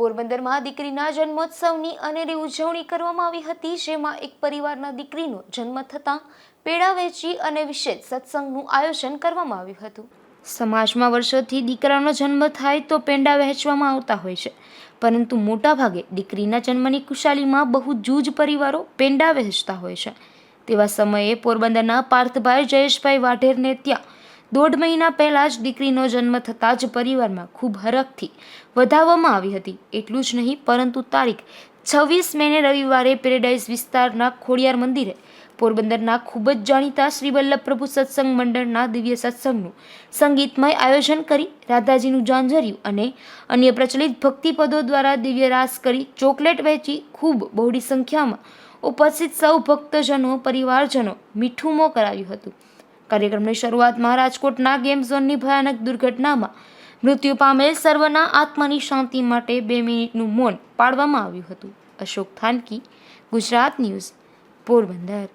પોરબંદરમાં દીકરીના જન્મોત્સવની અનેરી ઉજવણી કરવામાં આવી હતી, જેમાં એક પરિવારના દીકરીનો જન્મ થતાં પેડા વેચી અને વિશેષ સત્સંગનું આયોજન કરવામાં આવ્યું હતું. સમાજમાં વર્ષોથી દીકરાનો જન્મ થાય તો પેંડા વહેંચવામાં આવતા હોય છે. પરંતુ મોટાભાગે દીકરીના જન્મની ખુશાલીમાં બહુ જૂજ પરિવારો પેંડા વહેંચતા હોય છે. તેવા સમયે પોરબંદરના પાર્થભાઈ જયેશભાઈ વાઢેરને ત્યાં દોઢ મહિના પહેલાં જ દીકરીનો જન્મ થતાં જ પરિવારમાં ખૂબ હરખથી વધાવવામાં આવી હતી. એટલું જ નહીં, પરંતુ તારીખ છવ્વીસ મેને રવિવારે પેરેડાઇઝ વિસ્તારના ખોડિયાર મંદિરે પોરબંદરના ખૂબ જ જાણીતા શ્રી વલ્લભ પ્રભુ સત્સંગ મંડળના દિવ્ય સત્સંગનું સંગીતમય આયોજન કરી રાધાજીનું જાંજર્યું અને અન્ય પ્રચલિત ભક્તિપદો દ્વારા દિવ્ય રાસ કરી ચોકલેટ વહેંચી ખૂબ બહોળી સંખ્યામાં ઉપસ્થિત સૌ ભક્તજનો, પરિવારજનો મીઠું મોં કરાવ્યું હતું. કાર્યક્રમની શરૂઆતમાં રાજકોટના ગેમ ઝોનની ભયાનક દુર્ઘટનામાં મૃત્યુ પામેલ સર્વના આત્માની શાંતિ માટે બે મિનિટનું મૌન પાડવામાં આવ્યું હતું. અશોક થાનકી, ગુજરાત ન્યૂઝ, પોરબંદર.